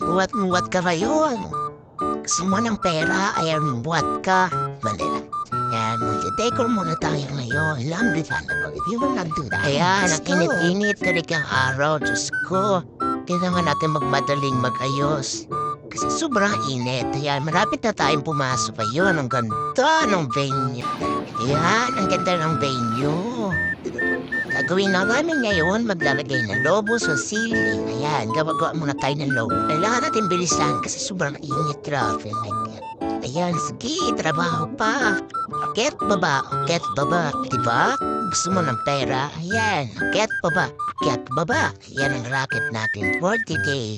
Buwat-buwat ka ngayon. Gusto mo ng pera, ayan, buwat ka. Mali lang. Ayan, mag-decor muna tayo ngayon. Laundry fan na If you will not do that. Ayan, ang init-init ka araw. Diyos ko. Kailangan natin magmadaling mag-ayos. Kasi sobrang init. Ayan, marapit na tayong pumasok ngayon. Ang ganda ng venue. Ayan, ang ganda ng venue. Gagawin na namin ngayon, maglalagay ng lobo sa ceiling. Ayan, gawa-gawa muna tayo ng lobo. Kailangan natin bilisan kasi sobrang init, God. Ayan, sige, trabaho pa. Akit baba, akit baba, diba? Gusto mo ng pera? Ayan, akit baba, akit baba. Yan ang racket natin for today.